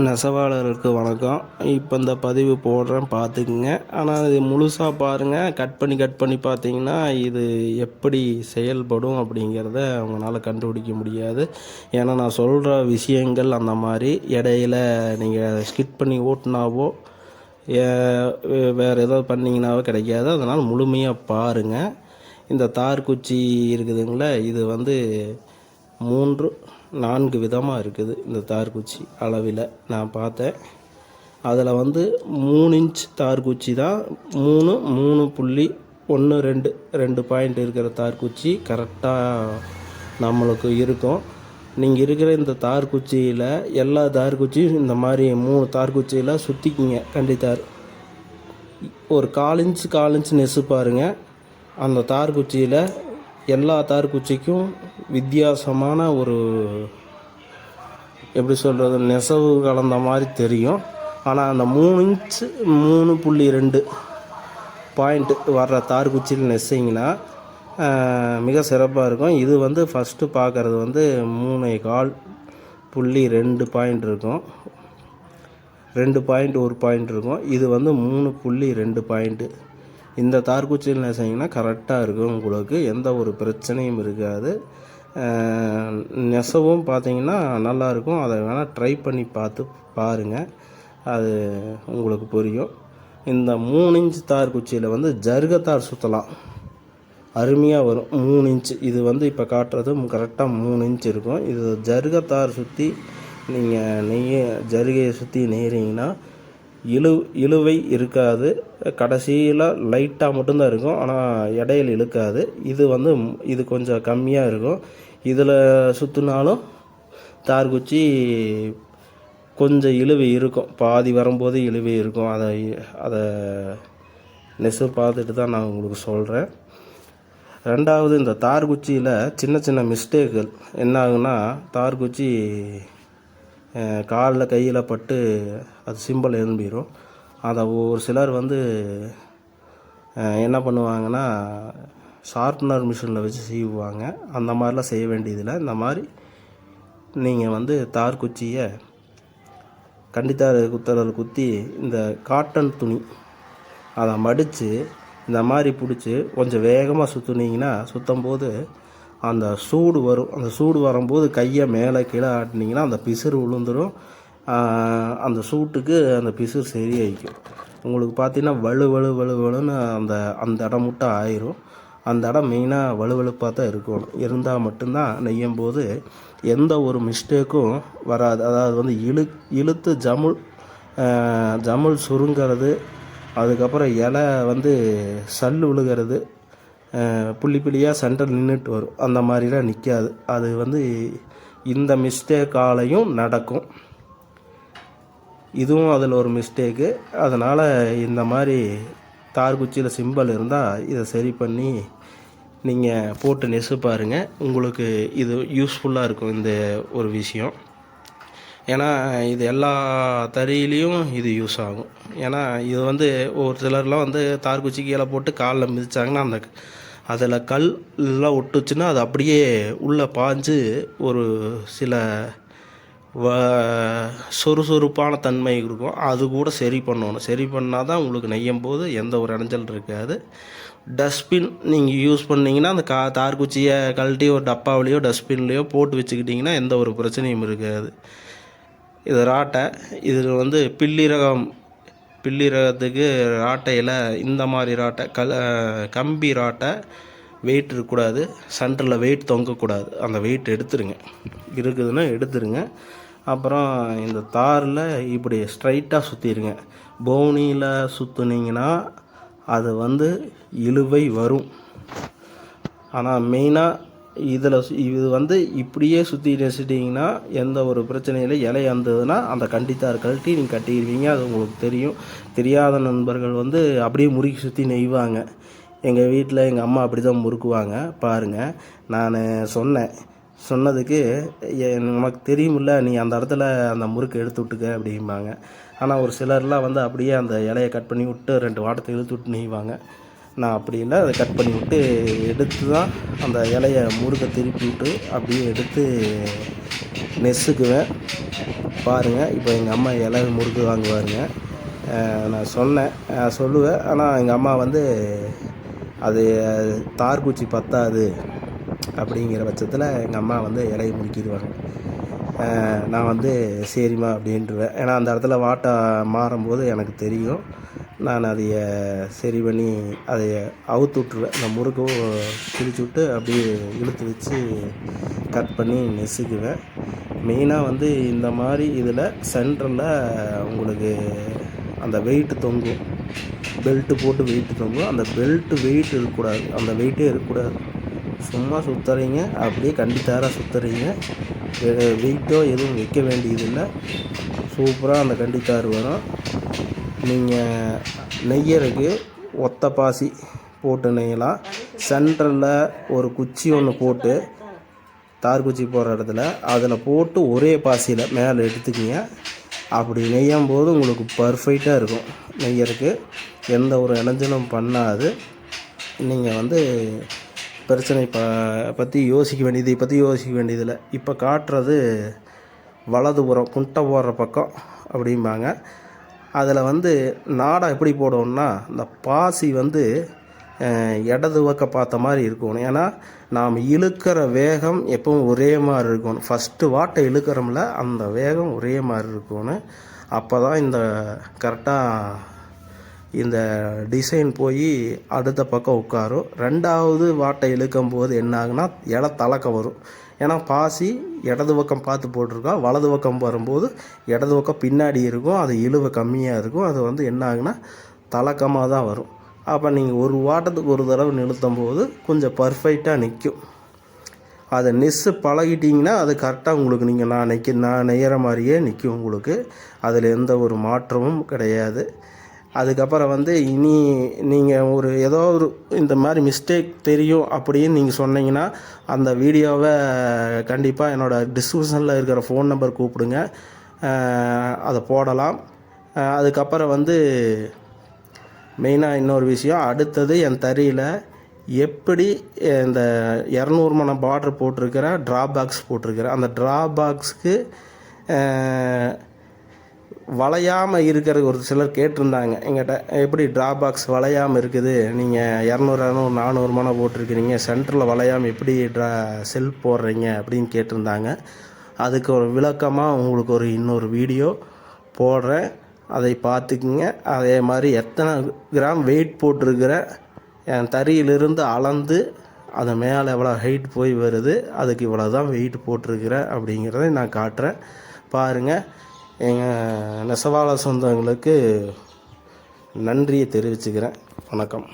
நெசவாளர்களுக்கு வணக்கம். இப்போ இந்த பதிவு போடுறேன் பார்த்துக்குங்க ஆனால் இது முழுசாக பாருங்கள் கட் பண்ணி கட் பண்ணி பார்த்தீங்கன்னா இது எப்படி செயல்படும் அப்படிங்கிறத அவங்களால கண்டுபிடிக்க முடியாது. ஏன்னா நான் சொல்கிற விஷயங்கள் அந்த மாதிரி. இடையில நீங்கள் ஸ்கிட் பண்ணி ஓட்டினாவோ வேறு ஏதாவது பண்ணிங்கனாவோ கிடைக்காது. அதனால் முழுமையாக பாருங்கள் இந்த தார் குச்சி இருக்குதுங்களா இது வந்து மூன்று நான்கு விதமாக இருக்குது இந்த தார்குச்சி அளவில். நான் பார்த்தேன். அதில் வந்து மூணு இன்ச் தார்குச்சி தான். மூணு மூணு புள்ளி ஒன்று ரெண்டு ரெண்டு பாயிண்ட் இருக்கிற தார்குச்சி கரெக்டாக நம்மளுக்கு இருக்கும். நீங்கள் இருக்கிற இந்த தார்குச்சியில் எல்லா தார்குச்சியும் இந்த மாதிரி மூணு தார்குச்சியில் சுற்றிக்கிங்க கண்டித்தார் ஒரு கால் இன்ச் கால் இன்ச் நெசு பாருங்கள் அந்த தார்குச்சியில் எல்லா தார்குச்சிக்கும் வித்தியாசமான ஒரு எப்படி சொல்கிறது நெசவு கலந்த மாதிரி தெரியும். ஆனால் அந்த மூணு இன்ச்சு மூணு புள்ளி ரெண்டு பாயிண்ட்டு வர்ற தார்குச்சியில் நெசிங்கன்னா மிக சிறப்பாக இருக்கும். இது வந்து ஃபஸ்ட்டு பார்க்குறது வந்து மூணு கால் புள்ளி ரெண்டு பாயிண்ட் இருக்கும். ரெண்டு பாயிண்ட் ஒரு பாயிண்ட் இருக்கும். இது வந்து மூணு புள்ளி ரெண்டு பாயிண்ட்டு இந்த தார்குச்சியில் நெசைங்கன்னா கரெக்டாக இருக்கும் உங்களுக்கு எந்த ஒரு பிரச்சனையும் இருக்காது. நெசவும் பார்த்தீங்கன்னா நல்லாயிருக்கும் அதை வேணால் ட்ரை பண்ணி பார்த்து பாருங்கள் அது உங்களுக்கு புரியும். இந்த மூணு இன்ச் தார் குச்சியில் வந்து ஜருகத்தார் சுற்றலாம் அருமையாக வரும். மூணு இன்ச்சு இது வந்து இப்போ காட்டுறது கரெக்டாக மூணு இன்ச் இருக்கும். இது ஜருகத்தார் சுற்றி நீங்கள் நெய்ய ஜருகையை சுற்றி நெய்கிறீங்கன்னா இழு இழுவை இருக்காது. கடைசியில் லைட்டாக மட்டும்தான் இருக்கும். ஆனால் இடையில இழுக்காது. இது வந்து இது கொஞ்சம் கம்மியாக இருக்கும். இதில் சுற்றினாலும் தார்குச்சி கொஞ்சம் இழுவை இருக்கும். பாதி வரும்போது இழுவை இருக்கும். அதை அதை நெசு பார்த்துட்டு தான் நான் உங்களுக்கு சொல்கிறேன் ரெண்டாவது இந்த தார்குச்சியில் சின்ன சின்ன மிஸ்டேக்குகள் என்ன ஆகுன்னா தார்குச்சி காலில் கையில் பட்டு அது சிம்பிள் எழும்பிடும் அதை ஒரு சிலர் வந்து என்ன பண்ணுவாங்கன்னா ஷார்ப்னர் மிஷினில் வச்சு சீவுவாங்க. அந்த மாதிரிலாம் செய்ய வேண்டியதில்லை. இந்த மாதிரி நீங்கள் வந்து தார் குச்சியை கண்டித்தார் குத்தலில் குத்தி இந்த காட்டன் துணி அதை மடித்து இந்த மாதிரி பிடிச்சி கொஞ்சம் வேகமாக சுற்றுனீங்கன்னா சுற்றும் போது அந்த சூடு வரும் அந்த சூடு வரும்போது கையை மேலே கீழே ஆட்டினீங்கன்னா அந்த பிசுறு விழுந்துடும் அந்த சூட்டுக்கு அந்த பிசுறு சரியாயிக்கும். உங்களுக்கு பார்த்தீங்கன்னா வலு வலு வலு வலுன்னு அந்த அந்த இடம் மட்டும் ஆயிரும். அந்த இடம் மெயினாக வலுவழுப்பாக தான் இருக்கணும். இருந்தால் மட்டும்தான் நெய்யும் போது எந்த ஒரு மிஸ்டேக்கும் வராது. அதாவது வந்து இழு இழுத்து ஜமுல் ஜமுல் சுருங்கிறது அதுக்கப்புறம் இலை வந்து சல் விழுகிறது புள்ளி புள்ளியாக சென்டர் நின்றுட்டு வரும். அந்த மாதிரிலாம் நிற்காது அது வந்து இந்த மிஸ்டேக்காலையும் நடக்கும். இதுவும் அதில் ஒரு மிஸ்டேக்கு அதனால் இந்த மாதிரி தார் குச்சியில் இருந்தால் இதை சரி பண்ணி நீங்கள் போட்டு நெசு பாருங்கள் உங்களுக்கு இது யூஸ்ஃபுல்லாக இருக்கும் இந்த ஒரு விஷயம். ஏன்னா இது எல்லா தறியிலையும் இது யூஸ் ஆகும். ஏன்னா இது வந்து ஒரு சிலர்லாம் வந்து தார் குச்சி கீழே போட்டு காலில் மிதித்தாங்கன்னா அந்த அதில் கல் எல்லாம் ஒட்டுச்சுன்னா அது அப்படியே உள்ளே பாஞ்சு ஒரு சில வ சுறுசுறுப்பான தன்மை இருக்கும். அது கூட சரி பண்ணணும். சரி பண்ணால் தான் உங்களுக்கு நெய்யும் போது எந்த ஒரு இடைஞ்சல் இருக்காது. டஸ்ட்பின் நீங்கள் யூஸ் பண்ணிங்கன்னா அந்த கா தார் குச்சியை கழட்டி ஒரு டப்பாவிலையோ டஸ்ட்பின்லேயோ போட்டு வச்சுக்கிட்டிங்கன்னா எந்த ஒரு பிரச்சனையும் இருக்காது. இது ராட்டை இது வந்து பில்லிரகம் பில்லிரகத்துக்கு ராட்டையில் இந்த மாதிரி ராட்டை கல கம்பி ராட்டை வெயிட் இருக்கக்கூடாது. சென்டரில் வெயிட் தொங்கக்கூடாது. அந்த வெயிட் எடுத்துருங்க. இருக்குதுன்னா எடுத்துருங்க. அப்புறம் இந்த தாரில் இப்படி ஸ்ட்ரைட்டாக சுற்றிடுங்க பவுனியில் சுற்றுனீங்கன்னா அது வந்து இழுவை வரும். ஆனால் மெயினாக இதில் இது வந்து இப்படியே சுற்றி நெசிட்டிங்கன்னா எந்த ஒரு பிரச்சனையில் இலை வந்ததுன்னா அந்த கண்டித்தார் கழட்டி நீங்கள் கட்டிடுவீங்க அது உங்களுக்கு தெரியும். தெரியாத நண்பர்கள் வந்து அப்படியே முறுக்கி சுற்றி நெய்வாங்க. எங்கள் வீட்டில் எங்கள் அம்மா அப்படி தான் முறுக்குவாங்க. பாருங்கள் நான் சொன்னேன். சொன்னதுக்கு நமக்கு தெரியுமில்ல நீ அந்த இடத்துல அந்த முறுக்கு எடுத்து விட்டுக்க அப்படிம்பாங்க. ஆனால் ஒரு சிலர்லாம் வந்து அப்படியே அந்த இலையை கட் பண்ணி விட்டு ரெண்டு வாட்டத்தை இழுத்து விட்டு நெய்வாங்க. நான் அப்படி இல்லை. அதை கட் பண்ணி விட்டு எடுத்து தான் அந்த இலையை முறுக்க திருப்பி விட்டு அப்படியே எடுத்து நெசுக்குவேன். பாருங்கள் இப்போ எங்கள் அம்மா இலை முறுக்கு வாங்குவாருங்க. நான் சொன்னேன் சொல்லுவேன். ஆனால் எங்கள் அம்மா வந்து அது தார்குச்சி பத்தாது அப்படிங்கிற பட்சத்தில் எங்கள் அம்மா வந்து இலையை முறுக்கிடுவாங்க. நான் வந்து சரிம்மா அப்படின்ட்டுருவேன் ஏன்னா அந்த இடத்துல வாட்டை மாறும்போது எனக்கு தெரியும். நான் அதைய சரி பண்ணி அதைய அவுத்து விட்ருவேன் அந்த முறுக்கும் கிழிச்சு விட்டு அப்படியே இழுத்து வச்சு கட் பண்ணி நெசுக்குவேன். மெயினாக வந்து இந்த மாதிரி இதில் சென்டரில் உங்களுக்கு அந்த வெயிட் தொங்கும். பெல்ட்டு போட்டு வெயிட் தொங்கும். அந்த பெல்ட்டு வெயிட் இருக்கக்கூடாது. அந்த வெயிட்டே இருக்கக்கூடாது. சும்மா சுற்றுறீங்க அப்படியே கண்டித்தாராக சுற்றுறீங்க வெயிட்டோ எதுவும் வைக்க வேண்டியதில்லை. சூப்பராக அந்த கண்டித்தார் வரும். நீங்கள் நெய்யறதுக்கு ஒத்த பாசி போட்டு நெய்யலாம். சென்டரில் ஒரு குச்சி ஒன்று போட்டு தார் குச்சி போடுற இடத்துல அதில் போட்டு ஒரே பாசியில் மேலே எடுத்துக்கிங்க. அப்படி நெய்யும் போது உங்களுக்கு பர்ஃபெக்டாக இருக்கும் நெய்யறதுக்கு. எந்த ஒரு இணைஞ்சலும் பண்ணாது. நீங்கள் வந்து பிரச்சனை ப பற்றி யோசிக்க வேண்டியது பற்றி யோசிக்க வேண்டியதில்லை. இப்போ காட்டுறது வலதுபுறம் குண்டை போடுற பக்கம் அப்படிம்பாங்க. அதில் வந்து நாடா எப்படி போடுவோம்னா இந்த பாசி வந்து இடது பக்கம் பார்த்த மாதிரி இருக்கணும். ஏன்னா நாம் இழுக்கிற வேகம் எப்பவும் ஒரே மாதிரி இருக்கணும். ஃபஸ்ட்டு வாட்டை இழுக்கிறோம்ல அந்த வேகம் ஒரே மாதிரி இருக்கணும். அப்போ தான் இந்த கரெக்டாக இந்த டிசைன் போய் அடுத்த பக்கம் உட்காரும். ரெண்டாவது வாட்டை இழுக்கும் போது என்ன ஆகுனா இலை தலக்க வரும். ஏன்னா பாசி இடது பக்கம் பார்த்து போட்டிருக்கோம் வலது பக்கம் வரும்போது இடது பக்கம் பின்னாடி இருக்கும் அது இழுவை கம்மியாக இருக்கும் அது வந்து என்ன ஆகுனா தலக்கமாக தான் வரும். அப்போ நீங்கள் ஒரு வாட்டத்துக்கு ஒரு தடவை நிறுத்தும் போது கொஞ்சம் பர்ஃபெக்டாக நிற்கும் அதை நெஸ்ஸு பழகிட்டிங்கன்னா அது கரெக்டாக உங்களுக்கு நீங்கள் நான் நிற்க நான் நெய்கிற மாதிரியே நிற்கும் உங்களுக்கு. அதில் எந்த ஒரு மாற்றமும் கிடையாது. அதுக்கப்புறம் வந்து இனி நீங்கள் ஒரு ஏதோ ஒரு இந்த மாதிரி மிஸ்டேக் தெரியும் அப்படின்னு நீங்கள் சொன்னீங்கன்னா அந்த வீடியோவை கண்டிப்பாக என்னோடய டிஸ்கிரிப்ஷனில் இருக்கிற ஃபோன் நம்பர் கூப்பிடுங்க. அதை போடலாம். அதுக்கப்புறம் வந்து மெயினாக இன்னொரு விஷயம் அடுத்தது என் தறியில் எப்படி இந்த இரநூறு மணம் பார்டர் போட்டிருக்கிற ட்ரா பாக்ஸ் போட்டிருக்கிற அந்த ட்ரா பாக்ஸுக்கு வளையாமல் இருக்கிறது ஒரு சிலர் கேட்டிருந்தாங்க. எங்கிட்ட எப்படி ட்ரா பாக்ஸ் வளையாமல் இருக்குது? நீங்கள் இரநூறு இரநூறு நானூறு மணம் போட்டிருக்கிறீங்க. சென்டரில் வளையாமல் எப்படி ட்ரா செல் போடுறீங்க? அப்படின்னு கேட்டிருந்தாங்க. அதுக்கு ஒரு விளக்கமாக உங்களுக்கு ஒரு இன்னொரு வீடியோ போடுறேன். அதை பார்த்துக்குங்க. அதே மாதிரி எத்தனை கிராம் வெயிட் போட்டிருக்கிற என் தறியிலிருந்து அளந்து அது மேலே எவ்வளோ ஹைட் போய் வருது அதுக்கு இவ்வளோ தான் வெயிட் போட்டிருக்கிறேன் அப்படிங்கிறத நான் காட்டுறேன். பாருங்கள் எங்கள் நெசவாளர் சொந்தங்களுக்கு நன்றியை தெரிவிச்சுக்கிறேன். வணக்கம்.